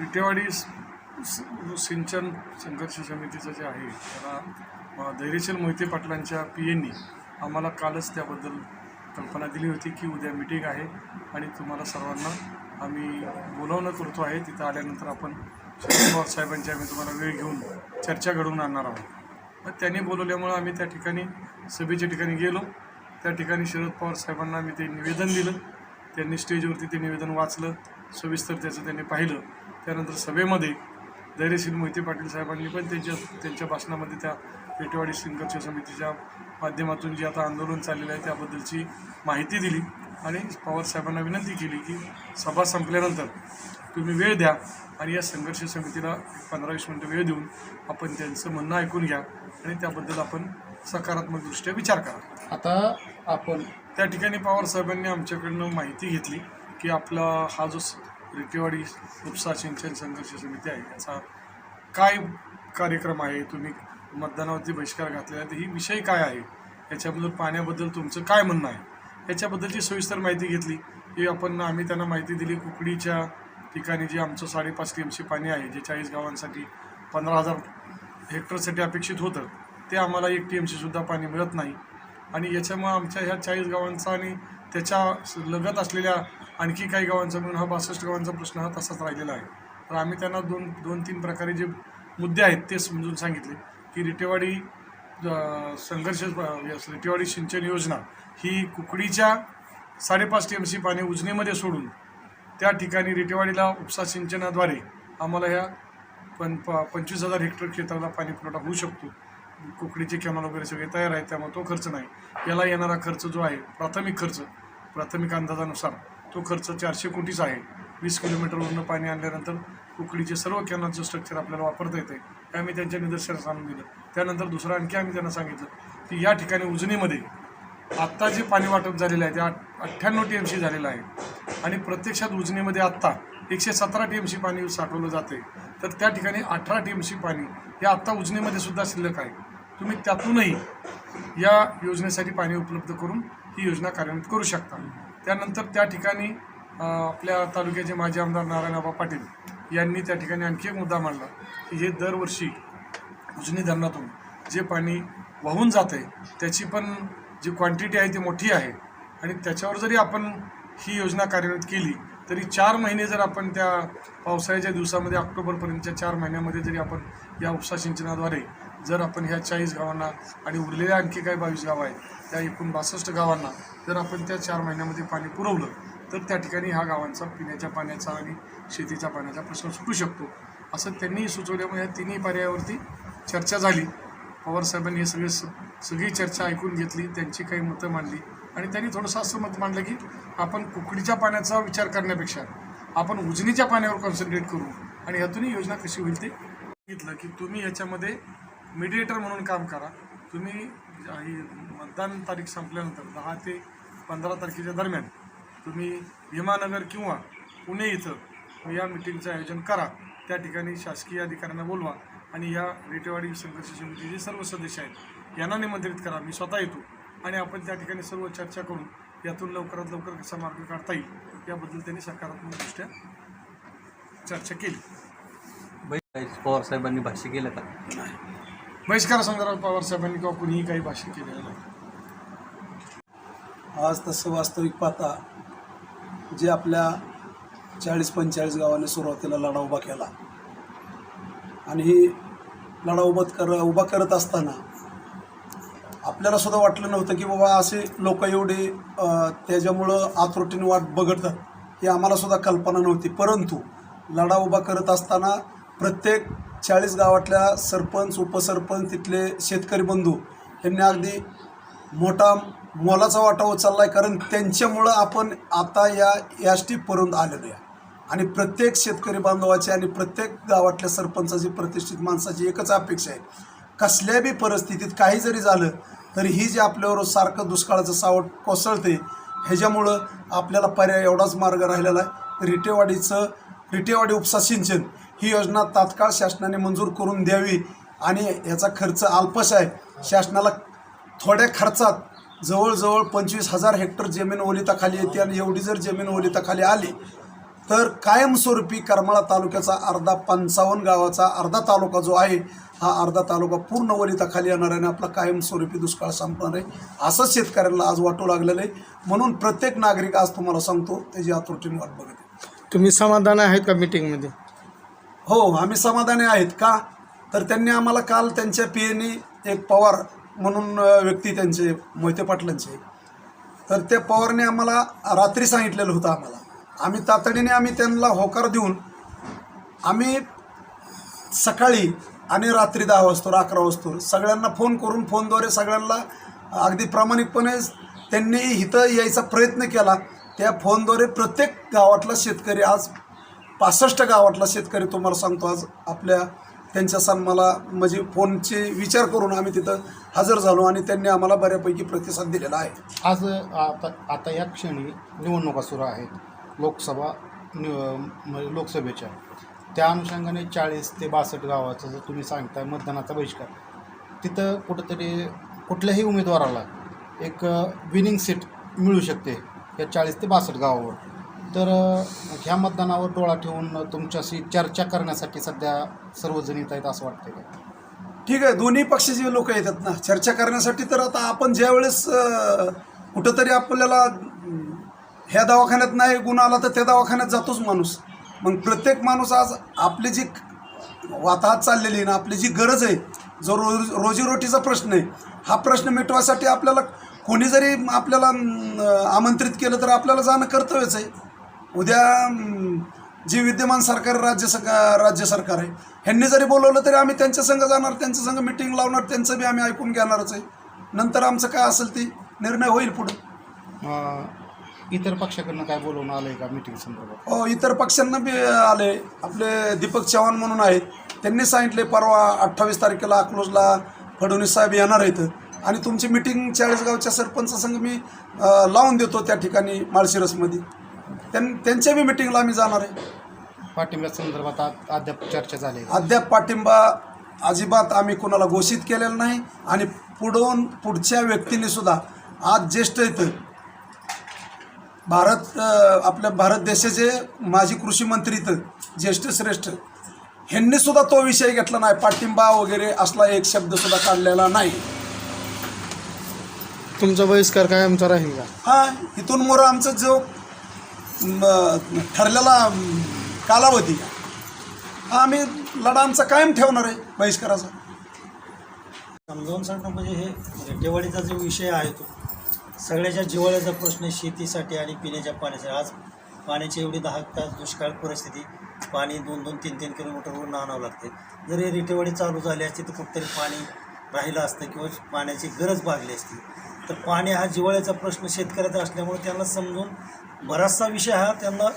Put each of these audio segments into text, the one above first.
विटेवाडी स- सिंचन संघर्ष समितीचं जे आहे त्याला धैर्यशील मोहिते पाटलांच्या पी एननी आम्हाला कालच त्याबद्दल कल्पना दिली होती की उद्या मिटिंग आहे आणि तुम्हाला सर्वांना आम्ही बोलावणं करतो आहे. तिथं आल्यानंतर आपण शरद पवार साहेबांची आम्ही तुम्हाला वेळ घेऊन चर्चा घडवून आणणार आहोत. मग त्यांनी बोलवल्यामुळं आम्ही त्या ठिकाणी सभेच्या ठिकाणी गेलो. त्या ठिकाणी शरद पवार साहेबांना आम्ही ते निवेदन दिलं. त्यांनी स्टेजवरती ते निवेदन वाचलं. सविस्तर त्याचं त्यांनी पाहिलं. त्यानंतर सभेमध्ये धैर्यशील मोहिते पाटील साहेबांनी पण त्यांच्या त्यांच्या भाषणामध्ये त्या पेटवाडी संघर्ष समितीच्या माध्यमातून जे आता आंदोलन चाललेलं आहे त्याबद्दलची माहिती दिली. आणि पवार साहेबांना विनंती केली की सभा संपल्यानंतर तुम्ही वेळ द्या आणि या संघर्ष समितीला पंधरा वीस मिनटं वेळ देऊन आपण त्यांचं म्हणणं ऐकून घ्या आणि त्याबद्दल आपण सकारात्मकदृष्ट्या विचार करा. आता आपण त्या ठिकाणी पवार साहेबांनी आमच्याकडनं माहिती घेतली की आपला हा जो स- उपसा सिंचन संघर्ष समिती आहे. याचा काय कार्यक्रम आहे? तुम्ही मतदानावरती बहिष्कार घातलेला आहे. तर ही विषय काय आहे? याच्याबद्दल पाण्याबद्दल तुमचं काय म्हणणं आहे? याच्याबद्दलची सविस्तर माहिती घेतली. की आपण आम्ही त्यांना माहिती दिली. कुकडीच्या ठिकाणी जे आमचं साडेपाच टी एम सी पाणी आहे जे चाळीस गावांसाठी पंधरा हजार हेक्टरसाठी अपेक्षित होतं ते आम्हाला एक टी एम सीसुद्धा पाणी मिळत नाही. आणि याच्यामुळं आमच्या ह्या चाळीस गावांचा आणि त्याच्या लगत असलेल्या आणखी काही गावांचा मिळून हा बासष्ट गावांचा प्रश्न हा तसाच राहिलेला आहे. तर आम्ही त्यांना दोन दोन तीन प्रकारे जे मुद्दे आहेत ते समजून सांगितले की रिटेवाडी संघर्ष रिटेवाडी सिंचन योजना ही कुकडीच्या साडेपाच टी एम सी पाणी उजनीमध्ये सोडून त्या ठिकाणी रिटेवाडीला उपसा सिंचनाद्वारे आम्हाला ह्या पण प पंचवीस हजार हेक्टर क्षेत्राला पाणी पुरवठा होऊ शकतो. कुकडीचे कॅनल वगैरे सगळे तयार आहेत त्यामुळे तो खर्च नाही. याला येणारा खर्च जो आहे प्राथमिक खर्च प्राथमिक अंदाजानुसार तो खर्च चारशे कोटीचा आहे. वीस किलोमीटरवरून पाणी आणल्यानंतर कुकडीचे सर्व कॅनलचं स्ट्रक्चर आपल्याला वापरता येते हे आम्ही त्यांच्या निदर्शनास आणून दिलं. त्यानंतर दुसरं आणखी आम्ही त्यांना सांगितलं की या ठिकाणी उजनीमध्ये आत्ता जे पाणी वाटप झालेलं आहे ते अठ्ठ्याण्णव टी एम सी झालेलं आहे. आणि प्रत्यक्षात उजनीमध्ये आत्ता एकशे सतरा टी एम सी पाणी साठवलं जाते तर त्या ठिकाणी अठरा टी एम सी पाणी हे आत्ता उजनीमध्ये सुद्धा शिल्लक आहे. तुम्ही त्यातूनही या योजनेसाठी पाणी उपलब्ध करून ही योजना कार्यान्वित करू शकता. त्यानंतर त्या ठिकाणी आपल्या तालुक्याचे माजी आमदार नारायणबा पाटील यांनी त्या ठिकाणी आणखी एक मुद्दा मांडला की हे दरवर्षी उजनी धरणातून जे पाणी वाहून जात आहे त्याची पण जी क्वांटिटी आहे ती मोठी आहे. आणि त्याच्यावर जरी आपण ही योजना कार्यान्वित केली तरी चार महिने जर आपण त्या पावसाळ्याच्या दिवसामध्ये ऑक्टोबरपर्यंतच्या चार महिन्यामध्ये जरी आपण या उपसा सिंचनाद्वारे जर आपण ह्या चाळीस गावांना आणि उरलेल्या आणखी काही बावीस गावं आहेत त्या एकूण बासष्ट गावांना जर आपण त्या चार महिन्यामध्ये पाणी पुरवलं तर त्या ठिकाणी ह्या गावांचा पिण्याच्या पाण्याचा आणि शेतीच्या पाण्याचा प्रश्न सुटू शकतो. असं त्यांनीही सुचवल्यामुळे या तिन्ही पर्यायावरती चर्चा झाली. पवार साहेबांनी हे सगळे स सगळी चर्चा ऐकून घेतली त्यांची काही मतं मांडली आणि त्यांनी थोडंसं असं मत मांडलं की आपण कुकडीच्या पाण्याचा विचार करण्यापेक्षा आपण उजनीच्या पाण्यावर कॉन्सन्ट्रेट करू आणि ह्यातूनही योजना कशी होईल ते सांगितलं की तुम्ही ह्याच्यामध्ये मिडिएटर म्हणून काम करा. तुम्ही ही मतदान तारीख संपल्यानंतर दहा ते पंधरा तारखेच्या दरम्यान तुम्ही भीमानगर किंवा पुणे इथं या मिटिंगचं आयोजन करा. त्या ठिकाणी शासकीय अधिकाऱ्यांना बोलवा आणि या रेटेवाडी संघर्ष समितीचे सर्व सदस्य आहेत यांना निमंत्रित करा. मी स्वतः येतो आणि आपण त्या ठिकाणी सर्व चर्चा करून यातून लवकरात लवकर कसा मार्ग काढता येईल याबद्दल त्यांनी सकारात्मकदृष्ट्या चर्चा केली. पवार साहेबांनी भाष्य केलं का? बहिष्कारासंदर्भात पवार साहेबांनी किंवा कुणीही काही भाषण केलेलं नाही. आज तसं वास्तविक पाहता जे आपल्या चाळीस पंचेचाळीस गावाने सुरुवातीला लढा उभा केला. आणि ही लढा उभा कर उभा करत असताना आपल्याला सुद्धा वाटलं नव्हतं की बाबा असे लोक एवढे त्याच्यामुळं आतुरटीने वाट बघडतात ही आम्हाला सुद्धा कल्पना नव्हती. परंतु लढा उभा करत असताना प्रत्येक चाळीस गावातल्या सरपंच उपसरपंच तिथले शेतकरी बंधू यांनी अगदी मोठा मोलाचा वाटा उचलला आहे कारण त्यांच्यामुळं आपण आता या या स्टेपपर्यंत आलेलो आहे. आणि प्रत्येक शेतकरी बांधवाची आणि प्रत्येक गावातल्या सरपंचाची प्रतिष्ठित माणसाची एकच अपेक्षा आहे. कसल्या बी परिस्थितीत काही जरी झालं तरी ही जी आपल्यावर सारखं दुष्काळाचं सावट कोसळते ह्याच्यामुळं आपल्याला पर्याय एवढाच मार्ग राहिलेला आहे. रिटेवाडीचं रिटेवाडी उपसा सिंचन ही योजना तात्काळ शासनाने मंजूर करून द्यावी आणि याचा खर्च अल्पश आहे. शासनाला थोड्या खर्चात जवळजवळ पंचवीस हजार हेक्टर जमीन ओलिताखाली येते आणि एवढी जर जमीन ओलिताखाली आली तर कायमस्वरूपी करमाळा तालुक्याचा अर्धा पंचावन्न गावाचा अर्धा तालुका जो आहे हा अर्धा तालुका पूर्ण वलिताखाली येणार आहे आणि आपला कायमस्वरूपी दुष्काळ संपणार आहे असंच शेतकऱ्यांना आज वाटू लागलेलं आहे. म्हणून प्रत्येक नागरिक आज तुम्हाला सांगतो त्याची आतुरटीने वाट बघत तुम्ही समाधान आहेत का मीटिंगमध्ये हो आम्ही समाधानी आहेत का? तर त्यांनी आम्हाला काल त्यांच्या पी एने एक पवार म्हणून व्यक्ती त्यांचे मोहिते पाटलांचे. तर त्या पवारने आम्हाला रात्री सांगितलेलं होतं आम्हाला. आम्ही तातडीने आम्ही त्यांना होकार देऊन आम्ही सकाळी आणि रात्री दहा वाजतो अकरा वाजतो सगळ्यांना फोन करून फोनद्वारे सगळ्यांना अगदी प्रामाणिकपणे त्यांनी इथं यायचा प्रयत्न केला. त्या फोनद्वारे प्रत्येक गावातला शेतकरी आज पासष्ट गावातला शेतकरी तुम्हाला सांगतो आज आपल्या त्यांच्या सन्माला म्हणजे फोनचे विचार करून आम्ही तिथं हजर झालो आणि त्यांनी आम्हाला बऱ्यापैकी प्रतिसाद दिलेला आहे. आज आता आता या क्षणी निवडणुका सुरू आहेत लोकसभा निव म्हणजे लोकसभेच्या. त्या अनुषंगाने चाळीस ते बासष्ट गावाचं जर तुम्ही सांगताय मतदानाचा बहिष्कार तिथं कुठंतरी कुठल्याही उमेदवाराला एक विनिंग सीट मिळू शकते या चाळीस ते बासष्ट गावावर. तर ह्या मतदानावर डोळा ठेवून तुमच्याशी चर्चा करण्यासाठी सध्या सर्वजण येत आहेत असं वाटतं का? ठीक आहे दोन्ही पक्षाचे लोक येतात ना चर्चा करण्यासाठी तर आता आपण ज्यावेळेस अं, कुठंतरी आपल्याला अं, ह्या दवाखान्यात नाही गुण आला तर त्या दवाखान्यात जातोच माणूस. मग प्रत्येक माणूस आज आपली जी वाताहत चाललेली आहे ना आपली जी गरज आहे जो रोज रोजीरोटीचा प्रश्न आहे हा प्रश्न मिटवासाठी आपल्याला कोणी जरी आपल्याला अं, आमंत्रित केलं तर आपल्याला जाणं कर्तव्यच आहे. उद्या जे विद्यमान सरकार राज्य सरकार राज्य सरकार आहे ह्यांनी जरी बोलवलं तरी आम्ही त्यांच्या संघ जाणार त्यांच्या संघ मिटिंग लावणार त्यांचं बी आम्ही ऐकून घेणारच आहे. नंतर आमचं काय असेल ते निर्णय होईल पुढं. इतर पक्षाकडनं काय बोलवणं आलं आहे का मीटिंग संदर्भात? हो इतर पक्षांना बी आले. आपले दीपक चव्हाण म्हणून आहेत. त्यांनी सांगितले परवा अठ्ठावीस तारखेला अकलूजला फडणवीस साहेब येणार आहेत. आणि तुमची मिटिंग चाळीसगावच्या सरपंच संघ मी लावून देतो त्या ठिकाणी माळशिरसमध्ये. त्यां त्यांच्या बी मिटिंगला आम्ही जाणार आहे. पाठिंब्या संदर्भात आ- अद्याप चर्चा झाली. अद्याप पाठिंबा अजिबात आम्ही कोणाला घोषित केलेला नाही आणि पुढून पुढच्या व्यक्तीने सुद्धा आज ज्येष्ठ येतं भारत अ, आपल्या भारत देशाचे माजी कृषी मंत्री इथं ज्येष्ठ श्रेष्ठ ह्यांनी सुद्धा तो विषय घेतला नाही. पाठिंबा वगैरे असला एक शब्द सुद्धा काढलेला नाही. तुमचा बहिष्कार कायमचा राहील का? हा इथून मोर आमचा जो ठरलेला कालावधी. हा आम्ही लढा आमचा कायम ठेवणार आहे बहिष्काराचा. समजावून सांगणं म्हणजे हे रेटेवाडीचा जो विषय आहे तो सगळ्याच्या जिव्हाळ्याचा प्रश्न शेतीसाठी आणि पिण्याच्या पाण्यासाठी. आज पाण्याची एवढी दहा तास दुष्काळ परिस्थिती पाणी दोन दोन तीन तीन किलोमीटरवरून आणावं लागते. जर हे रेटेवाडी चालू झाली असती तर कुठतरी पाणी राहिलं असतं किंवा पाण्याची गरज भागली असती. तर पाणी हा जिव्हाळ्याचा प्रश्न शेतकऱ्याचा असल्यामुळे त्यांना समजून बराचसा विषय हा त्यांना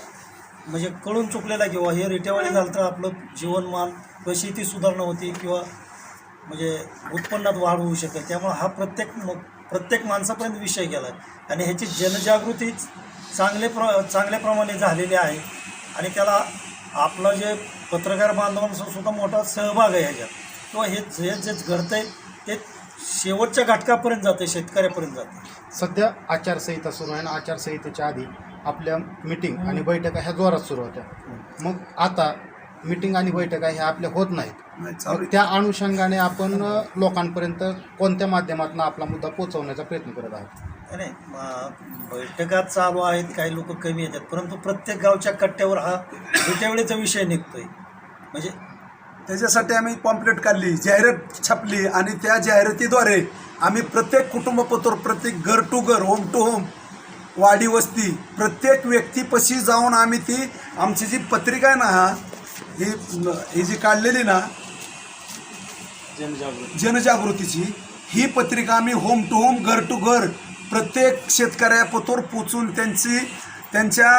म्हणजे कळून चुकलेला किंवा हे रेटेवाडी झालं तर आपलं जीवनमान किंवा शेती सुधारणा होती किंवा म्हणजे उत्पन्नात वाढ होऊ शकेल त्यामुळे हा प्रत्येक प्रत्येक माणसापर्यंत विषय गेला आहे. आणि ह्याची जनजागृती चांगले प्र चांगल्या प्रमाणे झालेली आहे. आणि त्याला आपला जे पत्रकार बांधवांचा सुद्धा मोठा सहभाग आहे ह्याच्यात. किंवा हे जे जे आहे ते शेवटच्या घटकापर्यंत जाते शेतकऱ्यापर्यंत जाते. सध्या आचारसंहिता सुरू आहे आणि आचारसंहितेच्या आधी आपल्या मिटिंग आणि बैठका ह्या जोरात सुरू होत्या. मग आता मिटिंग आणि बैठका ह्या आपल्या होत नाहीत. नाही, चालू मग त्या अनुषंगाने आपण अ, लोकांपर्यंत कोणत्या माध्यमातून आपला मुद्दा पोहोचवण्याचा प्रयत्न करत आहोत? नाही म- बैठका चालू आहेत काही लोक कमी येतात परंतु प्रत्येक गावच्या कट्ट्यावर हा विटेवडीचा विषय निघतोय. म्हणजे त्याच्यासाठी आम्ही पॉम्पलेट काढली जाहिरात छापली आणि त्या जाहिरातीद्वारे आम्ही प्रत्येक कुटुंबपत्र प्रत्येक घर टू घर होम टू होम वाडी वस्ती प्रत्येक व्यक्तीपाशी जाऊन आम्ही ती आमची जी पत्रिका आहे ना हा ही ही जी काढलेली ना जनजागृती. जनजागृतीची ही पत्रिका आम्ही होम टू होम घर टू घर प्रत्येक शेतकऱ्यापतोर पोचून त्यांची त्यांच्या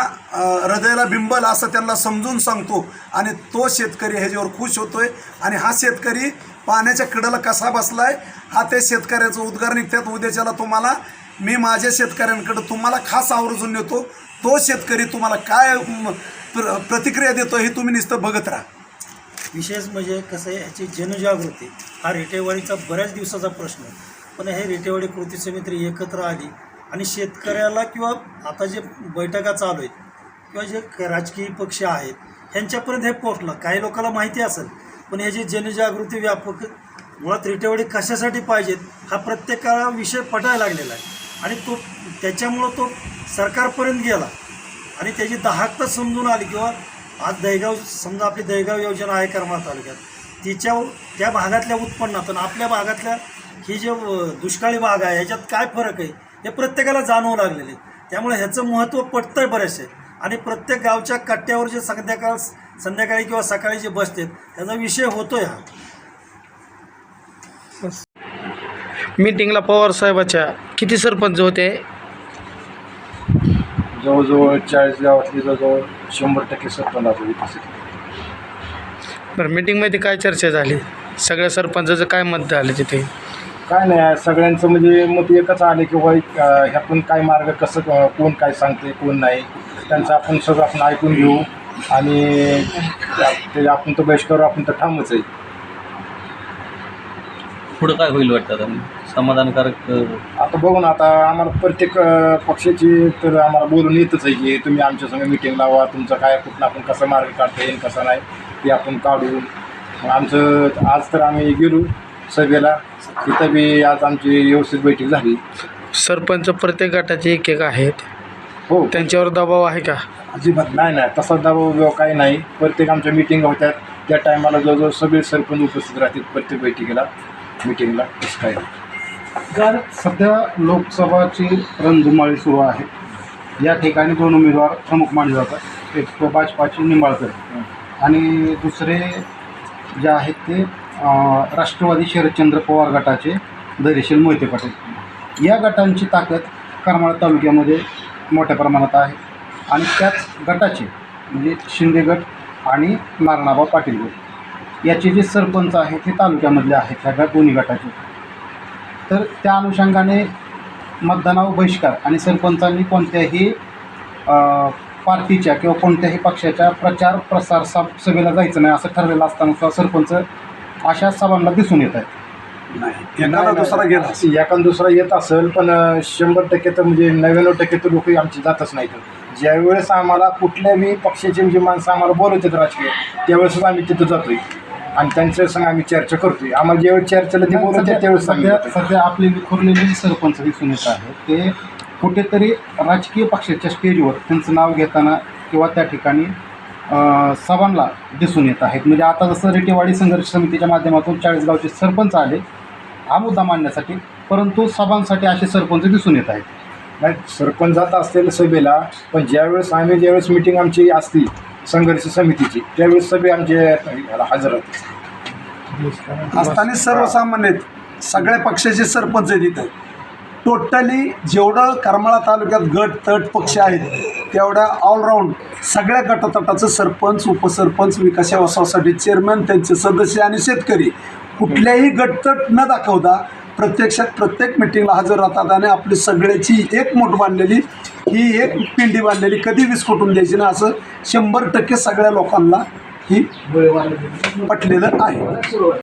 हृदयाला बिंबल असं त्यांना समजून सांगतो. आणि तो शेतकरी ह्याच्यावर खुश आहे आणि हा शेतकरी पाण्याच्या कडेला कसा बसला आहे हा त्या शेतकऱ्याचं उद्गार निघतात. उद्याच्याला तुम्हाला मी माझ्या शेतकऱ्यांकडं तुम्हाला खास आवर्जून नेतो. तो शेतकरी तुम्हाला काय प्र प्रतिक्रिया देतो हे तुम्ही नुसतं बघत राहा. विशेष म्हणजे कसं आहे ह्याची जनजागृती हा रेटेवाडीचा बऱ्याच दिवसाचा प्रश्न पण हे रेटेवाडी कृती समिती एकत्र आली आणि शेतकऱ्याला किंवा आता जे बैठका चालू आहेत किंवा जे राजकीय पक्ष आहेत ह्यांच्यापर्यंत हे पोहोचलं. काही लोकांना माहिती असेल पण ह्याची जनजागृती व्यापक मुळात रिटेवडी कशासाठी पाहिजेत हा प्रत्येकाला विषय पटायला लागलेला आहे. आणि तो त्याच्यामुळं तो सरकारपर्यंत गेला. आणि त्याची दाहकता समजून आली किंवा आज दहेगाव समजा आपली दहेगाव योजना आहे करमाळ तालुक्यात तिच्या त्या भागातल्या उत्पन्नातून आपल्या भागातल्या ही जे दुष्काळी भाग आहे ह्याच्यात काय फरक आहे? हे प्रत्येकाला जाणवू लागलेले. त्यामुळे ह्याचं महत्त्व पटतंय बरेचसे. आणि प्रत्येक गावच्या कट्ट्यावर जे संध्याकाळ संध्याकाळी किंवा सकाळी जे बसतात त्याचा विषय होतोय हा. मीटिंगला पवार साहेबाच्या किती सरपंच होते? जवळजवळ चाळीस गावातली जवळजवळ शंभर टक्के सरपंच आता विकसित बरं मीटिंगमध्ये काय चर्चा झाली? सगळ्या सरपंचाचं काय मत झालं तिथे? काय नाही सगळ्यांचं म्हणजे मत एकच आले की बाई अं, ह्यातून काय मार्ग कसं अं, कोण काय सांगते कोण नाही. त्यांचं आपण सगळं आपण ऐकून घेऊ आणि त्या- ते आपण तो बहिष्कार आपण तर ठामच आहे. पुढं काय होईल वाटतं आता? समाधानकारक अ, आता बघू ना आता आम्हाला प्रत्येक अं, पक्षाची तर आम्हाला बोलून येतच आहे की तुम्ही आमच्या संग मिटिंग लावा तुमचं काय कुठं आपण कसा मार्ग काढता येईल कसा नाही ते आपण काढू. मग आमचं आज तर आम्ही गेलो सभेला. तिथं बी आज आमची व्यवस्थित बैठक झाली. सरपंच प्रत्येक गटाचे एक एक आहेत. हो. त्यांच्यावर दबाव आहे का? अजिबात नाही नाही. तसा दबाव बिबाव काही नाही. प्रत्येक आमच्या मिटिंग होत्यात त्या टायमाला जवळजवळ सगळे सरपंच उपस्थित राहतील प्रत्येक बैठकीला मिटिंगला तसं काय नाही. तर सध्या लोकसभाची रणधुमाळी सुरू आहे. या ठिकाणी दोन उमेदवार प्रमुख मानले जातात. एक भाजपाचे निंबाळकर आणि दुसरे जे आहेत ते राष्ट्रवादी शरदचंद्र पवार गटाचे धैर्यशील मोहिते पाटील. या गटांची ताकद करमाळा तालुक्यामध्ये मोठ्या प्रमाणात आहे. आणि त्याच गटाचे म्हणजे शिंदे गट आणि नारणाबा पाटील गट. याचे जे सरपंच आहेत हे तालुक्यामधले आहेत ह्या गट- दोन्ही गटाचे. तर त्या अनुषंगाने मतदानावर बहिष्कार आणि सरपंचांनी कोणत्याही पार्टीच्या किंवा कोणत्याही पक्षाच्या प्रचार प्रसार सभेला जायचं नाही असं ठरलेलं असताना सुद्धा सरपंच अशा सभांना दिसून येत आहेत. नाही एखादा दुसरा गेला. एखादा दुसरा येत असेल पण शंभर टक्के तर म्हणजे नव्याण्णव टक्के तर लोक आमची जातच नाहीत. ज्यावेळेस आम्हाला कुठल्याही पक्षाचे जे माणसं आम्हाला बोलवतात राजकीय त्यावेळेसच आम्ही तिथं जातोय. आणि त्यांच्या संग आम्ही चर्चा करतोय. आम्हाला ज्यावेळेस चर्चेला ते बोलवतात त्यावेळेस आम्ही सध्या जातोय. सध्या आपले विखुरलेले सरपंच दिसून येत आहेत ते कुठेतरी राजकीय पक्षाच्या स्टेजवर त्यांचं नाव घेताना किंवा त्या ठिकाणी सभांना दिसून येत आहेत. म्हणजे आता जसं रेटेवाडी संघर्ष समितीच्या माध्यमातून चाळीसगावचे सरपंच आले हा मुद्दा मांडण्यासाठी परंतु सभांसाठी असे सरपंच दिसून येत आहेत. नाही सरपंच जात असलेल्या सभेला पण ज्यावेळेस आम्ही ज्यावेळेस मिटिंग आमची असती संघर्ष समितीची त्यावेळेस सभे आमचे हजर होते. असताना सर्वसामान्य. सगळ्या पक्षाचे सरपंच आहेत इथं. टोटली जेवढं करमाळा तालुक्यात गट तट पक्ष आहेत तेवढ्या ऑलराऊंड सगळ्या गटातटाचं सरपंच उपसरपंच विकास सेवा सोसायटी चेअरमॅन त्यांचे सदस्य आणि शेतकरी. कुठल्याही गटतट न दाखवता प्रत्यक्षात प्रत्येक मिटिंगला हजर राहतात आणि आपली सगळ्याची एक मोठ बांधलेली ही एक पिंडी बांधलेली कधी विस्कटून द्यायची ना असं शंभर टक्के सगळ्या लोकांना ही पटलेलं आहे.